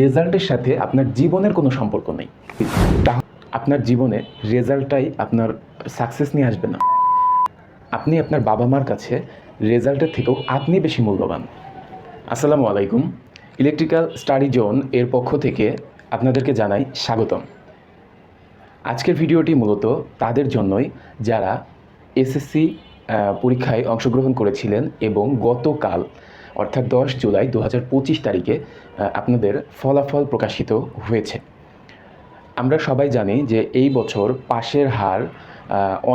রেজাল্টের সাথে আপনার জীবনের কোনো সম্পর্ক নেই। আপনার জীবনে রেজাল্টটাই আপনার সাকসেস নিয়ে আসবে না। আপনি আপনার বাবা মার কাছে রেজাল্টের থেকেও আপনি বেশি মূল্যবান। আসসালামু আলাইকুম। ইলেকট্রিক্যাল স্টাডি জোন এর পক্ষ থেকে আপনাদেরকে জানাই স্বাগতম। আজকের ভিডিওটি মূলত তাদের জন্যই যারা এসএসসি পরীক্ষায় অংশগ্রহণ করেছিলেন এবং গতকাল অর্থাৎ দশ জুলাই দু হাজার পঁচিশ তারিখে আপনাদের ফলাফল প্রকাশিত হয়েছে। আমরা সবাই জানি যে এই বছর পাশের হার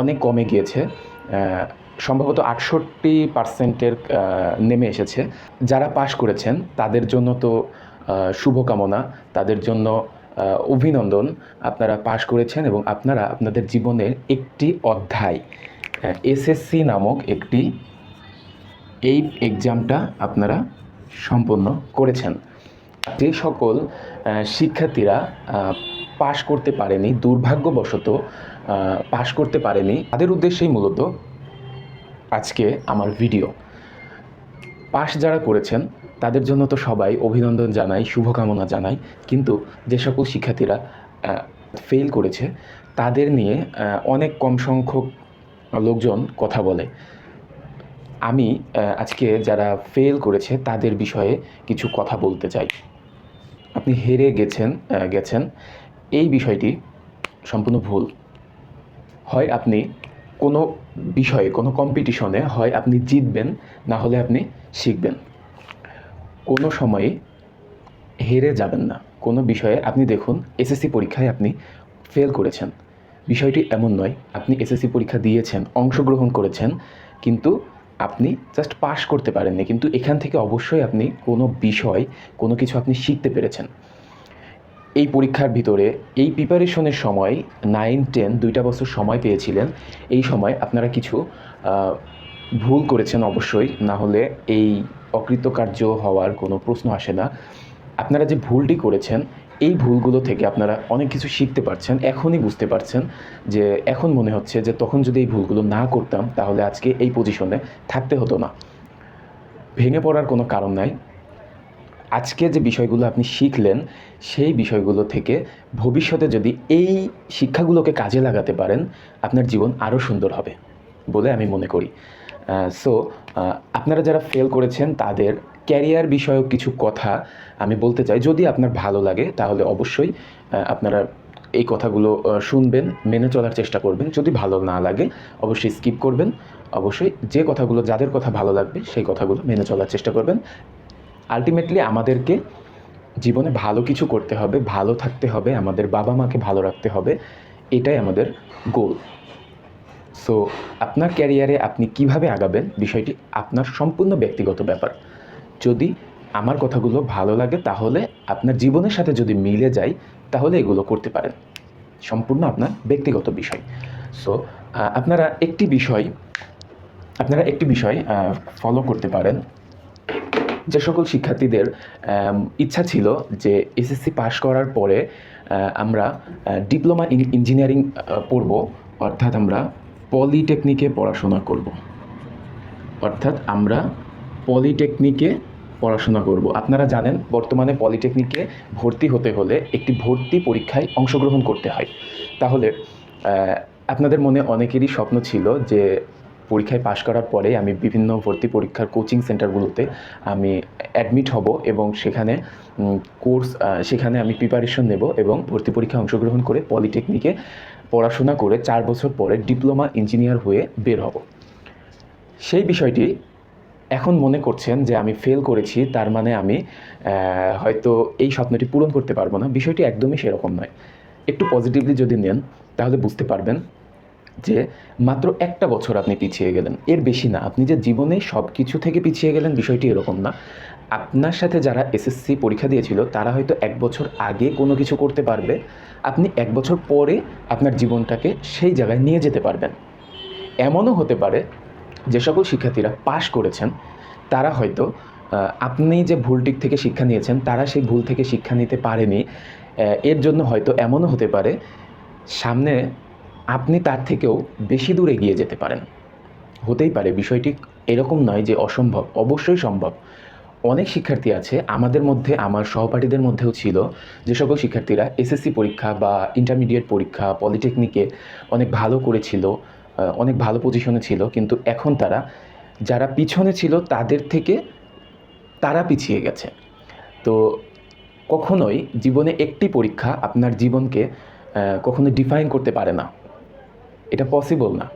অনেক কমে গিয়েছে। সম্ভবত আটষট্টি পার্সেন্টের নেমে এসেছে। যারা পাশ করেছেন, তাদের জন্য তো শুভকামনা, তাদের জন্য অভিনন্দন। আপনারা পাশ করেছেন এবং আপনারা আপনাদের জীবনের একটি অধ্যায় এসএসসি নামক একটি এই এক্সামটা আপনারা সম্পন্ন করেছেন। যে সকল শিক্ষার্থীরা পাশ করতে পারেনি, দুর্ভাগ্যবশত পাশ করতে পারেনি, তাদের উদ্দেশ্যেই মূলত আজকে আমার ভিডিও পাশ যারা করেছেন, তাদের জন্য তো সবাই অভিনন্দন জানাই, শুভকামনা জানাই, কিন্তু যে সকল শিক্ষার্থীরা ফেল করেছে, তাদের নিয়ে অনেক কম সংখ্যক লোকজন কথা বলে। আমি আজকে যারা ফেল করেছে তাদের বিষয়ে কিছু কথা বলতে চাই। আপনি হেরে গেছেন গেছেন। এই বিষয়টি সম্পূর্ণ ভুল। হয় আপনি কোনো বিষয়ে, কোনো কম্পিটিশনে হয় আপনি জিতবেন, না হলে আপনি শিখবেন। কোনো সময়ে হেরে যাবেন না। কোনো বিষয়ে আপনি দেখুন এসএসসি পরীক্ষায় আপনি ফেল করেছেন। বিষয়টি এমন নয়, আপনি এসএসসি পরীক্ষা দিয়েছেন, অংশগ্রহণ করেছেন, কিন্তু আপনি জাস্ট পাস করতে পারেননি, কিন্তু এখান থেকে অবশ্যই আপনি কোনো বিষয়, কোনো কিছু আপনি শিখতে পেরেছেন। এই পরীক্ষার ভিতরে, এই প্রিপারেশনের সময় নাইন টেন দুইটা বছর সময় পেয়েছিলেন। এই সময় আপনারা কিছু ভুল করেছেন অবশ্যই, না হলে এই অকৃতকার্য হওয়ার কোনো প্রশ্ন আসে না। আপনারা যে ভুলটি করেছেন এই ভুলগুলো থেকে আপনারা অনেক কিছু শিখতে পারছেন, এখনই বুঝতে পারছেন যে এখন মনে হচ্ছে যে তখন যদি এই ভুলগুলো না করতাম তাহলে আজকে এই পজিশনে থাকতে হতো না। ভেঙে পড়ার কোনো কারণ নাই। আজকে যে বিষয়গুলো আপনি শিখলেন, সেই বিষয়গুলো থেকে ভবিষ্যতে যদি এই শিক্ষাগুলোকে কাজে লাগাতে পারেন, আপনার জীবন আরও সুন্দর হবে বলে আমি মনে করি। সো আপনারা যারা ফেল করেছেন তাদের ক্যারিয়ার বিষয়ক কিছু কথা আমি বলতে চাই। যদি আপনার ভালো লাগে, তাহলে অবশ্যই আপনারা এই কথাগুলো শুনবেন, মেনে চলার চেষ্টা করবেন। যদি ভালো না লাগে, অবশ্যই স্কিপ করবেন। অবশ্যই যে কথাগুলো, যাদের কথা ভালো লাগবে, সেই কথাগুলো মেনে চলার চেষ্টা করবেন। আলটিমেটলি আমাদেরকে জীবনে ভালো কিছু করতে হবে, ভালো থাকতে হবে, আমাদের বাবা মাকে ভালো রাখতে হবে, এটাই আমাদের গোল সো আপনার ক্যারিয়ারে আপনি কীভাবে আগাবেন, বিষয়টি আপনার সম্পূর্ণ ব্যক্তিগত ব্যাপার। যদি আমার কথাগুলো ভালো লাগে, তাহলে আপনার জীবনের সাথে যদি মিলে যায়, তাহলে এগুলো করতে পারেন। সম্পূর্ণ আপনার ব্যক্তিগত বিষয়। সো আপনারা একটি বিষয়, আপনারা একটি বিষয় ফলো করতে পারেন। যে সকল শিক্ষার্থীদের ইচ্ছা ছিল যে এসএসসি পাশ করার পরে আমরা ডিপ্লোমা ইন, ইঞ্জিনিয়ারিং পড়ব, অর্থাৎ আমরা পলিটেকনিকে পড়াশোনা করব। অর্থাৎ আমরা পলিটেকনিকে পড়াশোনা করব। আপনারা জানেন, বর্তমানে পলিটেকনিকে ভর্তি হতে হলে একটি ভর্তি পরীক্ষায় অংশগ্রহণ করতে হয়। তাহলে আপনাদের মনে অনেকেরই স্বপ্ন ছিল যে পরীক্ষায় পাশ করার পরে আমি বিভিন্ন ভর্তি পরীক্ষার কোচিং সেন্টারগুলোতে আমি অ্যাডমিট হব এবং সেখানে কোর্স সেখানে আমি প্রিপারেশন নেব এবং ভর্তি পরীক্ষায় অংশগ্রহণ করে পলিটেকনিকে পড়াশোনা করে চার বছর পরে ডিপ্লোমা ইঞ্জিনিয়ার হয়ে বের হব। সেই বিষয়টি এখন মনে করছেন যে আমি ফেল করেছি, তার মানে আমি হয়তো এই স্বপ্নটি পূরণ করতে পারব না। বিষয়টি একদমই সেরকম নয়। একটু পজিটিভলি যদি নেন, তাহলে বুঝতে পারবেন যে মাত্র একটা বছর আপনি পিছিয়ে গেলেন। এর বেশি না, আপনি যে জীবনে সব কিছু থেকে পিছিয়ে গেলেন বিষয়টি এরকম না। আপনার সাথে যারা এসএসসি পরীক্ষা দিয়েছিল, তারা হয়তো এক বছর আগে কোনো কিছু করতে পারবে। আপনি এক বছর পরে আপনার জীবনটাকে সেই জায়গায় নিয়ে যেতে পারবেন। এমনও হতে পারে যে সকল শিক্ষার্থীরা পাশ করেছেন, তারা হয়তো আপনি যে ভুলটিক থেকে শিক্ষা নিয়েছেন, তারা সেই ভুল থেকে শিক্ষা নিতে পারেনি। এর জন্য হয়তো এমনও হতে পারে, সামনে আপনি তার থেকেও বেশি দূর এগিয়ে যেতে পারেন। হতেই পারে, বিষয়টি এরকম নয় যে অসম্ভব, অবশ্যই সম্ভব। অনেক শিক্ষার্থী আছে, আমাদের মধ্যে, আমার সহপাঠীদের মধ্যেও ছিল, যে সকল শিক্ষার্থীরা এসএসসি পরীক্ষা বা ইন্টারমিডিয়েট পরীক্ষা পলিটেকনিকে অনেক ভালো করেছিল অনেক ভালো পজিশনে ছিল, কিন্তু এখন তারা, যারা পিছনে ছিল তাদের থেকে তারা পিছিয়ে গেছে। তো কখনোই জীবনে একটি পরীক্ষা আপনার জীবনকে কখনো ডিফাইন করতে পারে না। এটা পসিবল না।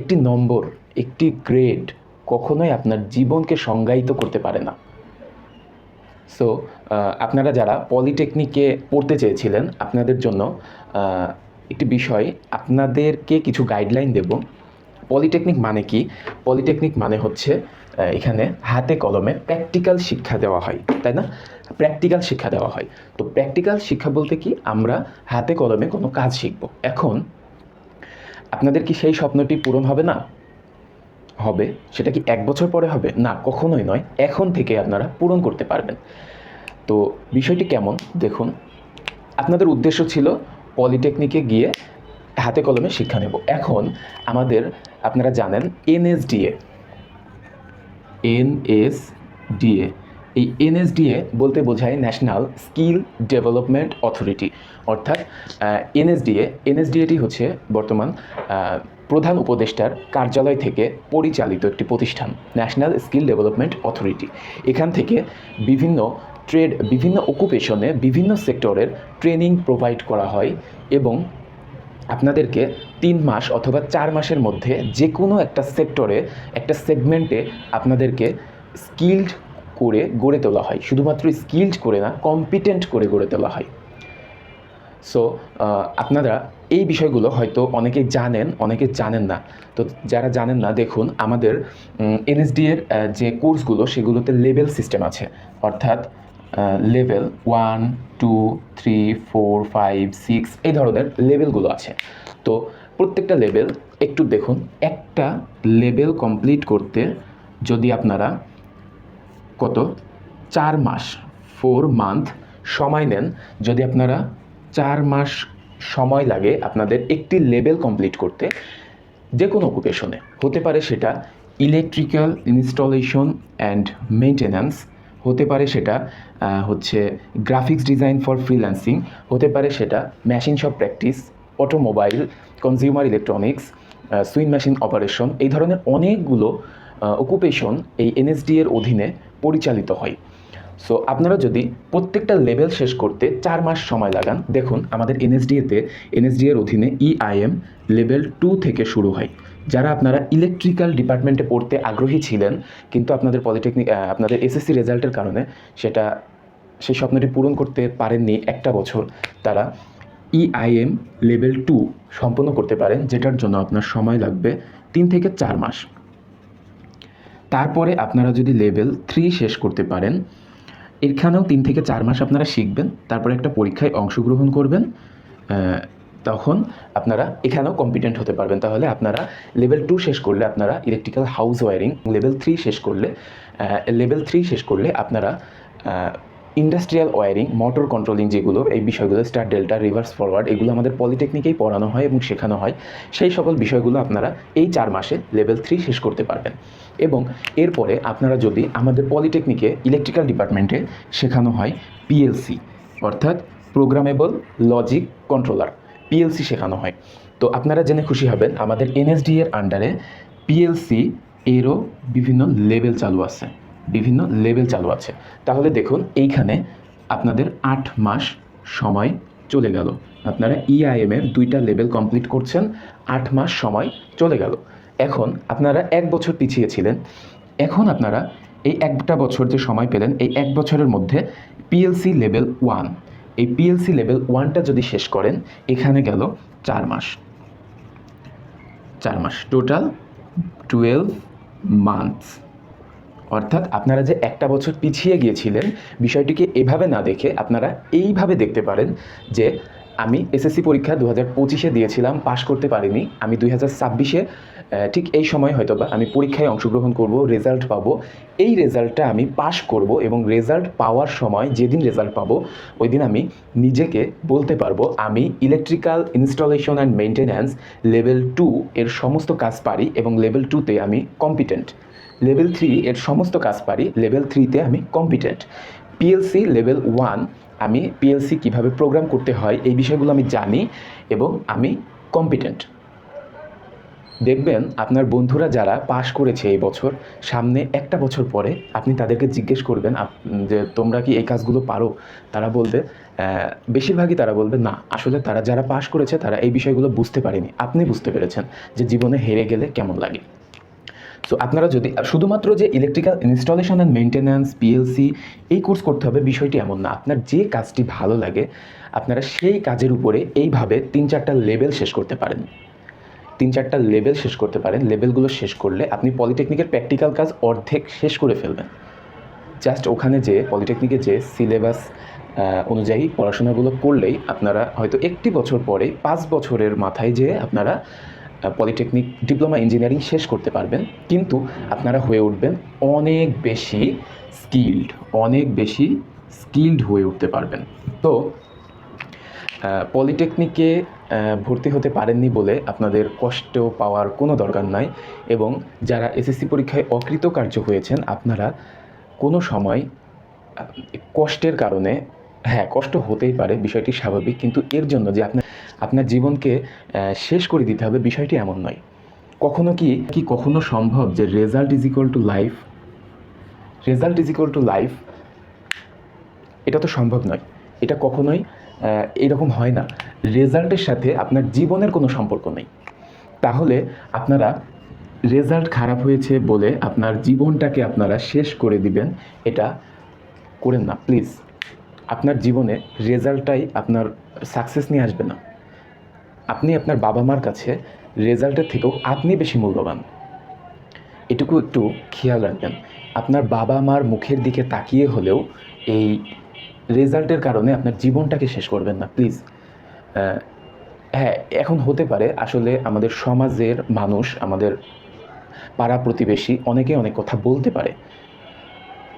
একটি নম্বর, একটি গ্রেড কখনোই আপনার জীবনকে সংজ্ঞায়িত করতে পারে না। সো আপনারা যারা পলিটেকনিকে পড়তে চেয়েছিলেন, আপনাদের জন্য একটি বিষয়, আপনাদেরকে কিছু গাইডলাইন দেব। পলিটেকনিক মানে কি? পলিটেকনিক মানে হচ্ছে এখানে হাতে কলমে প্র্যাকটিক্যাল শিক্ষা দেওয়া হয়, তাই না? প্র্যাকটিক্যাল শিক্ষা দেওয়া হয়। তো প্র্যাকটিক্যাল শিক্ষা বলতে কি? আমরা হাতে কলমে কোনো কাজ শিখব। এখন, আপনাদের কি সেই স্বপ্নটি পূরণ হবে না? হবে। সেটা কি এক বছর পরে হবে? না, কখনোই নয়। এখন থেকে আপনারা পূরণ করতে পারবেন। তো বিষয়টি কেমন? দেখুন, আপনাদের উদ্দেশ্য ছিল পলিটেকনিকে গিয়ে হাতে কলমে শিক্ষা নেব। এখন আমাদের, আপনারা জানেন, এনএসডিএ। এনএসডিএ। এই এনএসডিএ বলতে বোঝায় ন্যাশনাল স্কিল ডেভেলপমেন্ট অথরিটি অর্থাৎ এনএসডিএ এনএসডিএটি হচ্ছে বর্তমান প্রধান উপদেষ্টার কার্যালয় থেকে পরিচালিত একটি প্রতিষ্ঠান ন্যাশনাল স্কিল ডেভেলপমেন্ট অথরিটি এখান থেকে বিভিন্ন ট্রেড বিভিন্ন অকুপেশনে বিভিন্ন সেক্টরের ট্রেনিং প্রোভাইড করা হয় এবং আপনাদেরকে তিন মাস অথবা চার মাসের মধ্যে যে কোনো একটা সেক্টরে একটা সেগমেন্টে আপনাদেরকে স্কিল্ড করে গড়ে তোলা হয়। শুধুমাত্র স্কিল্ড করে না কম্পিটেন্ট করে গড়ে তোলা হয়। সো আপনারা এই বিষয়গুলো হয়তো অনেকে জানেন অনেকে জানেন না। তো যারা জানেন না, দেখুন, আমাদের এনএসডি এর যে কোর্সগুলো সেগুলোতে লেভেল সিস্টেম আছে। অর্থাৎ level one two three four five six এই ধরনের লেভেলগুলো আছে। তো প্রত্যেকটা লেভেল একটু দেখুন, একটা লেভেল কমপ্লিট করতে যদি আপনারা কত? চার মাস ফোর মান্থ সময় নেন। যদি আপনারা চার মাস সময় লাগে আপনাদের একটি লেভেল কমপ্লিট করতে, যে কোনো অকুপেশনে হতে পারে সেটা ইলেকট্রিক্যাল ইনস্টলেশন অ্যান্ড মেনটেন্যান্স হতে পারে সেটা হচ্ছে গ্রাফিক্স ডিজাইন ফর ফ্রিল্যান্সিং হতে পারে সেটা machine shop practice automobile consumer electronics sewing machine operation এই ধরনের অনেকগুলো অকুপেশন এই এনএসডি এর অধীনে পরিচালিত হয়। সো আপনারা যদি প্রত্যেকটা লেভেল শেষ করতে চার মাস সময় লাগান, দেখুন আমাদের এনএসডিএতে এনএসডি এর অধীনে ইআইএম লেভেল টু থেকে শুরু হয়। যারা আপনারা ইলেকট্রিক্যাল ডিপার্টমেন্টে পড়তে আগ্রহী ছিলেন, কিন্তু আপনাদের পলিটেকনিক আপনাদের এসএসসি রেজাল্টের কারণে সেটা, সেই স্বপ্নটি পূরণ করতে পারেননি একটা বছর, তারা ইআইএম লেভেল টু সম্পন্ন করতে পারেন, যেটার জন্য আপনার সময় লাগবে তিন থেকে চার মাস। তারপরে আপনারা যদি লেভেল থ্রি শেষ করতে পারেন, এখানেও তিন থেকে চার মাস আপনারা শিখবেন, তারপরে একটা পরীক্ষায় অংশগ্রহণ করবেন তখন আপনারা এখানেও কম্পিটেন্ট হতে পারবেন। তাহলে আপনারা লেভেল টু শেষ করলে আপনারা electrical house wiring level three শেষ করলে লেভেল থ্রি শেষ করলে আপনারা ইন্ডাস্ট্রিয়াল ওয়ারিং মোটর কন্ট্রোলিং যেগুলো, এই বিষয়গুলো স্টার ডেল্টা রিভার্স ফরওয়ার্ড এগুলো আমাদের পলিটেকনিকেই পড়ানো হয় এবং শেখানো হয়। সেই সকল বিষয়গুলো আপনারা এই চার মাসে লেভেল থ্রি শেষ করতে পারবেন। এবং এরপরে আপনারা যদি আমাদের পলিটেকনিকে ইলেকট্রিক্যাল ডিপার্টমেন্টে শেখানো হয় পিএলসি অর্থাৎ প্রোগ্রামেবল লজিক কন্ট্রোলার পিএলসি শেখানো হয়। তো আপনারা জেনে খুশি হবেন, আমাদের এনএসডি এর আন্ডারে পিএলসি এরও বিভিন্ন লেভেল চালু আছে। বিভিন্ন লেভেল চালু আছে। তাহলে দেখুন, এইখানে আপনাদের আট মাস সময় চলে গেল। আপনারা ইআইএম এর দুইটা লেভেল কমপ্লিট করছেন, আট মাস সময় চলে গেল। এখন আপনারা এক বছর পিছিয়ে ছিলেন। এখন আপনারা এই একটা বছর যে সময় পেলেন, এই এক বছরের মধ্যে পিএলসি লেভেল ওয়ান এই পিএলসি লেভেল ওয়ানটা যদি শেষ করেন, এখানে গেল চার মাস। চার মাস। টোটাল টুয়েলভ মান্থস অর্থাৎ আপনারা যে একটা বছর পিছিয়ে গিয়েছিলেন, বিষয়টিকে এভাবে না দেখে আপনারা এইভাবে দেখতে পারেন যে আমি এসএসসি পরীক্ষা দু হাজার পঁচিশে দিয়েছিলাম, পাশ করতে পারিনি। আমি দুই হাজার ছাব্বিশে ঠিক এই সময় হয়তো বা আমি পরীক্ষায় অংশগ্রহণ করব রেজাল্ট পাবো। এই রেজাল্টটা আমি পাশ করব এবং রেজাল্ট পাওয়ার সময় যেদিন রেজাল্ট পাবো ওই দিন আমি নিজেকে বলতে পারব, আমি electrical installation and maintenance level two এর সমস্ত কাজ পারি এবং লেভেল টুতে আমি কম্পিটেন্ট লেভেল থ্রি এর সমস্ত কাজ পারি লেভেল থ্রিতে আমি কম্পিটেন্ট পিএলসি লেভেল ওয়ান আমি পিএলসি কীভাবে প্রোগ্রাম করতে হয়, এই বিষয়গুলো আমি জানি এবং আমি কম্পিটেন্ট দেখবেন আপনার বন্ধুরা যারা পাশ করেছে এই বছর, সামনে একটা বছর পরে আপনি তাদেরকে জিজ্ঞেস করবেন যে তোমরা কি এই কাজগুলো পারো? তারা বলবে বেশিরভাগই তারা বলবে, না, আসলে তারা যারা পাশ করেছে, তারা এই বিষয়গুলো বুঝতে পারেনি। আপনি বুঝতে পেরেছেন যে জীবনে হেরে গেলে কেমন লাগে। সো আপনারা যদি, শুধুমাত্র যে electrical installation and maintenance PLC এই কোর্স করতে হবে, বিষয়টি এমন না। আপনার যে কাজটি ভালো লাগে, আপনারা সেই কাজের উপরে এইভাবে তিন চারটা লেভেল শেষ করতে পারেন। তিন চারটা লেভেল শেষ করতে পারেন। লেভেলগুলো শেষ করলে আপনি পলিটেকনিকের প্র্যাকটিক্যাল কাজ অর্ধেক শেষ করে ফেলবেন। জাস্ট ওখানে যে পলিটেকনিকে যে সিলেবাস অনুযায়ী পড়াশোনাগুলো করলেই আপনারা হয়তো একটি বছর পরে পাঁচ বছরের মাথায় যে আপনারা পলিটেকনিক ডিপ্লোমা ইঞ্জিনিয়ারিং শেষ করতে পারবেন। কিন্তু আপনারা হয়ে উঠবেন অনেক বেশি স্কিল্ড অনেক বেশি স্কিল্ড হয়ে উঠতে পারবেন। তো পলিটেকনিকে ভর্তি হতে পারেননি বলে আপনাদের কষ্ট পাওয়ার কোনো দরকার নাই এবং যারা এসএসসি পরীক্ষায় অকৃতকার্য হয়েছেন, আপনারা কোনো সময় কষ্টের কারণে হ্যাঁ কষ্ট হতেই পারে, বিষয়টি স্বাভাবিক, কিন্তু এর জন্য যে আপনার আপনার জীবনকে শেষ করে দিতে হবে, বিষয়টি এমন নয়। কখনো কি কি কখনো সম্ভব যে result is equal to life result is equal to life এটা তো সম্ভব নয়। এটা কখনোই এরকম হয় না। রেজাল্টের সাথে আপনার জীবনের কোনো সম্পর্ক নেই। তাহলে আপনারা রেজাল্ট খারাপ হয়েছে বলে আপনার জীবনটাকে আপনারা শেষ করে দিবেন। এটা করেন না, প্লিজ। আপনার জীবনে রেজাল্টটাই আপনার সাকসেস নিয়ে আসবে না। আপনি আপনার বাবা মার কাছে রেজাল্টের থেকেও আপনি বেশি মূল্যবান। এটুকু একটু খেয়াল রাখবেন। আপনার বাবা মার মুখের দিকে তাকিয়ে হলেও এই রেজাল্টের কারণে আপনার জীবনটাকে শেষ করবেন না প্লিজ হ্যাঁ এখন হতে পারে, আসলে আমাদের সমাজের মানুষ, আমাদের পাড়া প্রতিবেশী অনেকে অনেক কথা বলতে পারে।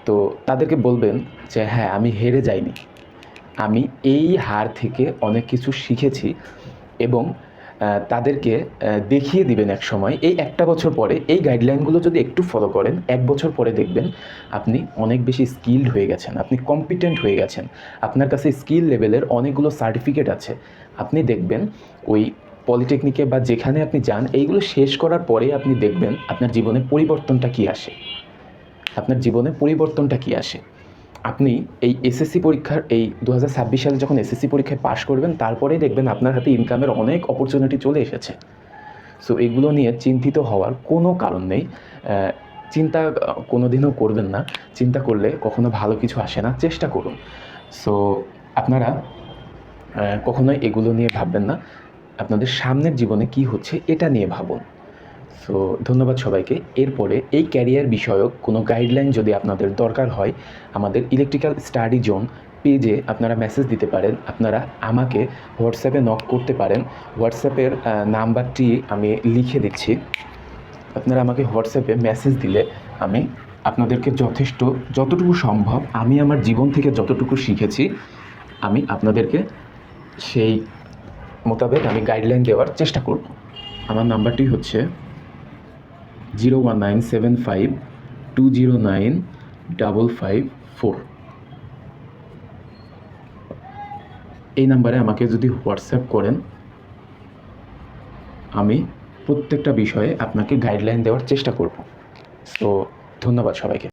তো তাদেরকে বলবেন যে হ্যাঁ আমি হেরে যাইনি। আমি এই হার থেকে অনেক কিছু শিখেছি এবং তাদেরকে দেখিয়ে দিবেন এক সময়। এই একটা বছর পরে, এই গাইডলাইনগুলো যদি একটু ফলো করেন, এক বছর পরে দেখবেন আপনি অনেক বেশি স্কিল্ড হয়ে গেছেন, আপনি কম্পিটেন্ট হয়ে গেছেন। আপনার কাছে স্কিল লেভেলের অনেকগুলো সার্টিফিকেট আছে। আপনি দেখবেন ওই পলিটেকনিকে বা যেখানে আপনি যান, এইগুলো শেষ করার পরে আপনি দেখবেন আপনার জীবনে পরিবর্তনটা কী আসে। আপনার জীবনে পরিবর্তনটা কী আসে। আপনি এই এসএসসি পরীক্ষার এই দু হাজার ছাব্বিশ সালে যখন এসএসসি পরীক্ষায় পাশ করবেন তারপরেই দেখবেন আপনার হাতে ইনকামের অনেক অপরচুনিটি চলে এসেছে। সো এগুলো নিয়ে চিন্তিত হওয়ার কোনো কারণ নেই। চিন্তা আহ, কোনোদিনও করবেন না। চিন্তা করলে কখনো ভালো কিছু আসে না। চেষ্টা করুন। সো আপনারা কখনোই এগুলো নিয়ে ভাববেন না। আপনাদের সামনের জীবনে কি হচ্ছে এটা নিয়ে ভাবুন। সো ধন্যবাদ সবাইকে। এরপরে এই ক্যারিয়ার বিষয়ক কোনো গাইডলাইন যদি আপনাদের দরকার হয়, আমাদের ইলেকট্রিক্যাল স্টাডি জোন পেজে আপনারা মেসেজ দিতে পারেন। আপনারা আমাকে হোয়াটসঅ্যাপে নক করতে পারেন। হোয়াটসঅ্যাপের নাম্বারটি আমি লিখে দিচ্ছি। আপনারা আমাকে হোয়াটসঅ্যাপে মেসেজ দিলে আমি আপনাদেরকে যথেষ্ট, যতটুকু সম্ভব, আমি আমার জীবন থেকে যতটুকু শিখেছি, আমি আপনাদেরকে সেই মোতাবেক আমি গাইডলাইন দেওয়ার চেষ্টা করব। আমার নাম্বারটি হচ্ছে zero one nine seven five two zero nine double five four. এই নাম্বারে আমাকে যদি হোয়াটসঅ্যাপ করেন, আমি প্রত্যেকটা বিষয়ে আপনাকে গাইডলাইন দেওয়ার চেষ্টা করব। সো ধন্যবাদ সবাইকে।